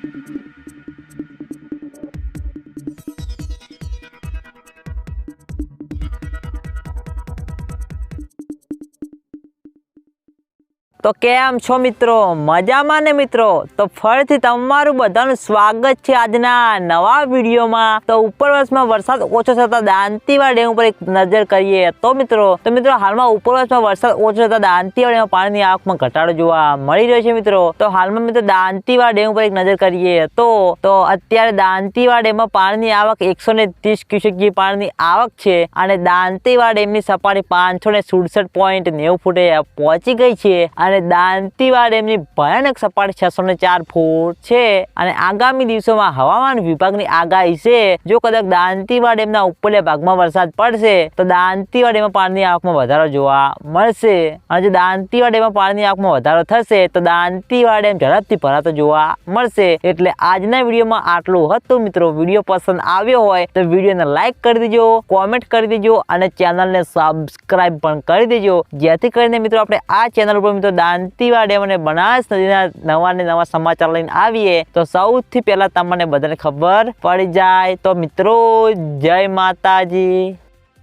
Thank you. તો કેમ છો મિત્રો? મજામાં ને મિત્રો? તો ફરીથી તમારું બધાનું સ્વાગત છે આજના નવા વિડીયોમાં. તો ઉપરવાસમાં વરસાદ ઓછો થતા દાંતીવા ડેમ ઉપર એક નજર કરીએ. તો મિત્રો તો મિત્રો હાલમાં ઉપરવાસમાં વરસાદ ઓછો થતા દાંતીવા ડેમમાં પાણીની આવકમાં ઘટાડો જોવા મળી રહ્યો છે મિત્રો. તો હાલમાં મિત્રો દાંતીવાડ ડેમ ઉપર એક નજર કરીએ. તો તો અત્યારે દાંતીવા ડેમમાં પાણીની આવક એકસો ને ત્રીસ ક્યુસેક જે પાણીની આવક છે અને દાંતીવાડ ડેમની સપાટી પાંચસો ને સુડસઠ પોઈન્ટ નેવું ફૂટે પહોંચી ગઈ છે. અને દાંતીવાડ એમની ભયાનક સપાટી છસો ને ચાર ફૂટ છે. અને આગામી દિવસોમાં હવામાન વિભાગની આગાહી છે, જો કદાચ દાંતીવાડ એમના ઉપરલા ભાગમાં વરસાદ પડશે, તો દાંતીવાડ એમાં પાણીની આવકમાં વધારો જોવા મળશે. અને જો દાંતીવાડ એમાં પાણીની આવકમાં વધારો થશે, તો દાંતીવાડ એમ ઝડપથી ભરાતો જોવા મળશે. એટલે આજના વિડીયોમાં આટલું હતું. મિત્રો, વીડિયો પસંદ આવ્યો હોય, તો વિડીયોને લાઇક કરી દેજો, કોમેન્ટ કરી દેજો, અને ચેનલને સબસ્ક્રાઇબ પણ કરી દેજો. જેથી કરીને મિત્રો, આપણે આ ચેનલ ઉપર મિત્રો દાંતીવા ડેમ અને બનાસ નદીના નવા ને નવા સમાચાર લઈને આવીએ, તો સૌથી પહેલા તમને બધાને ખબર પડી જાય. તો મિત્રો, જય માતાજી.